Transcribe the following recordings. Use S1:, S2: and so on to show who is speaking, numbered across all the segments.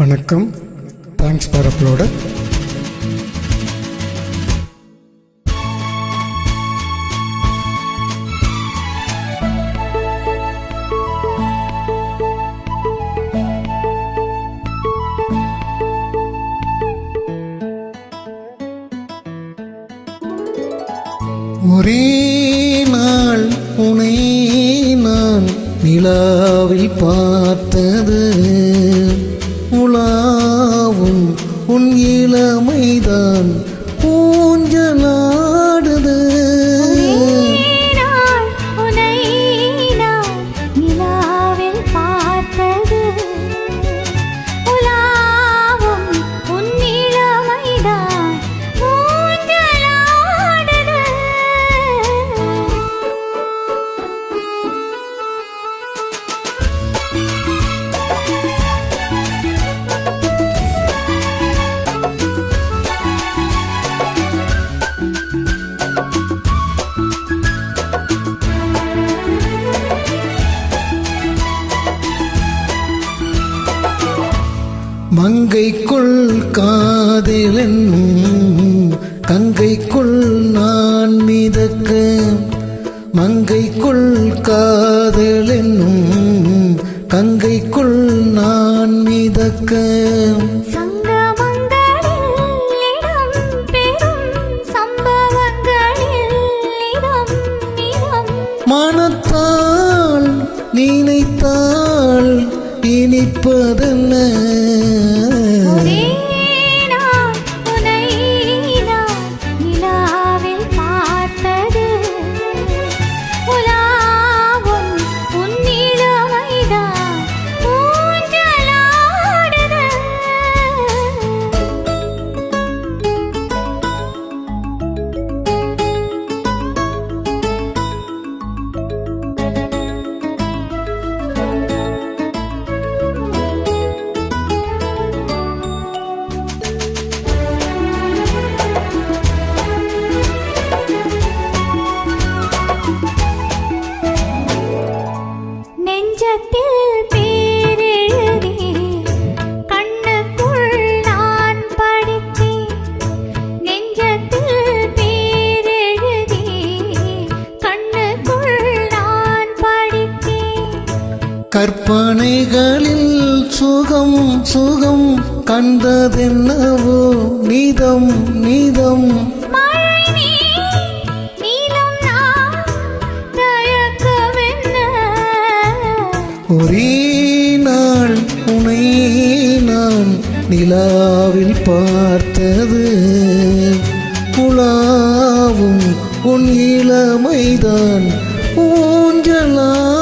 S1: வணக்கம். Thanks for அப்லோட ஒரே நாள் உனை நான் நிலாவில் பார்த்தது.
S2: Amen.
S1: மங்கைக்குள் காதலன் கங்கைக்குள் நான் மிதக்க மங்கைக்குள் காதலென்னும் கங்கைக்குள் நான் மீதக்க. மனத்தால்
S2: நீனை இனிப்பதென்ன
S1: கற்பனைகளில் சுகம் சுகம் கண்டதென்னவோ நீதம் நீதம். ஒரே நாள் உனை நான் நிலாவில் பார்த்தது. உலாவும் உன் இளமைதான். ஊஞ்சலாடுது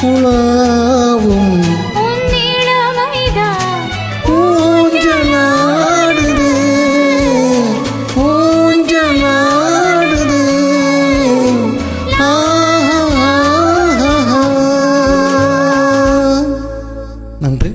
S1: புலாவும் ஊஞ்சலாடுது ஊஞ்சலாடுது. நன்றி.